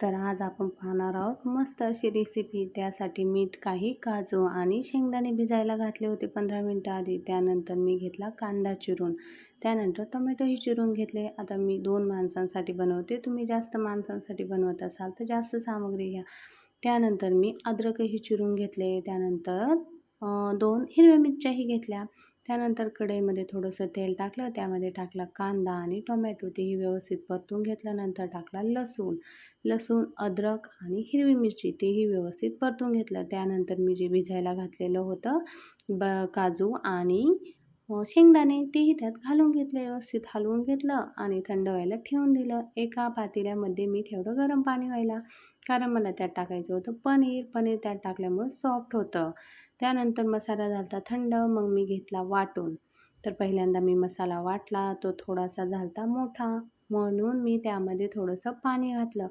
तर आज आपण पाहणार आहोत मस्त अशी रेसिपी त्यासाठी मीठ काही काजू आणि शेंगदाणे भिजायला घातले होते पंधरा मिनटं आधी. त्यानंतर मी घेतला कांदा चिरून. त्यानंतर टोमॅटोही चिरून घेतले. आता मी दोन माणसांसाठी बनवते. तुम्ही जास्त माणसांसाठी बनवत असाल तर जास्त सामग्री घ्या. त्यानंतर मी अद्रकही चिरून घेतले. त्यानंतर दोन हिरव्या मिरच्याही घेतल्या. त्यानंतर कढईमध्ये थोडंसं तेल टाकलं त्यामध्ये टाकला कांदा आणि टोमॅटो. तेही व्यवस्थित परतून घेतल्यानंतर टाकला लसूण. लसूण अद्रक आणि हिरवी मिरची तेही व्यवस्थित परतून घेतलं. त्यानंतर मी जे भिजायला घातलेलं होतं ब काजू आणि हो, शेंगदाणे तेही त्यात घालून घेतले व्यवस्थित हलवून घेतलं आणि थंड व्हायला ठेवून दिलं. एका पातेल्यामध्ये मी ठेवलं गरम पाणी व्हायला कारण मला त्यात टाकायचं होतं. पनीर पनीर त्यात टाकल्यामुळं सॉफ्ट होतं. त्यानंतर मसाला झालता थंड मग मी घेतला वाटून. तर पहिल्यांदा मी मसाला वाटला तो थोडासा झाला मोठा. म्हणून मी त्यामध्ये थोडंसं पाणी घातलं.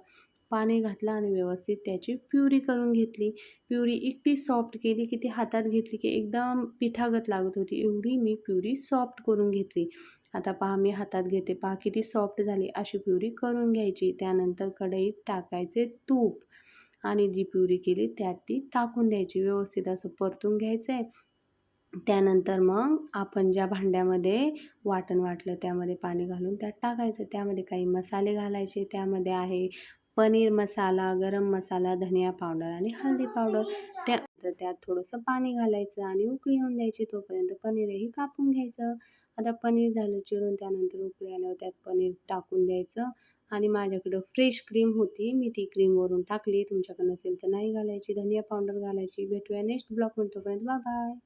पाणी घातलं आणि व्यवस्थित त्याची प्युरी करून घेतली. प्युरी इतकी सॉफ्ट केली की ती हातात घेतली की एकदम पिठागत लागत होती. एवढी मी प्युरी सॉफ्ट करून घेतली. आता पहा मी हातात घेते. पहा किती सॉफ्ट झाली. अशी प्युरी करून घ्यायची. त्यानंतर कढईत टाकायचे तूप. आणि जी प्युरी केली त्यात ती टाकून द्यायची. व्यवस्थित असं परतून घ्यायचं आहे त्यानंतर मग आपण ज्या भांड्यामध्ये वाटण वाटलं त्यामध्ये पाणी घालून त्यात टाकायचं. त्यामध्ये काही मसाले घालायचे. त्यामध्ये आहे पनीर मसाला गरम मसाला धनिया पावडर आणि हळदी पावडर. त्या तर त्यात थोडंसं पाणी घालायचं आणि उकळी येऊन द्यायची. तोपर्यंत पनीरही कापून घ्यायचं. आता पनीर झालं चिरून त्यानंतर उकळी आल्यावर त्यात पनीर टाकून द्यायचं. आणि माझ्याकडं फ्रेश क्रीम होती. मी ती क्रीमवरून टाकली. तुमच्याकडे नसेल तर नाही घालायची. धनिया पावडर घालायची. भेटूया नेक्स्ट ब्लॉग तोपर्यंत बाय बाय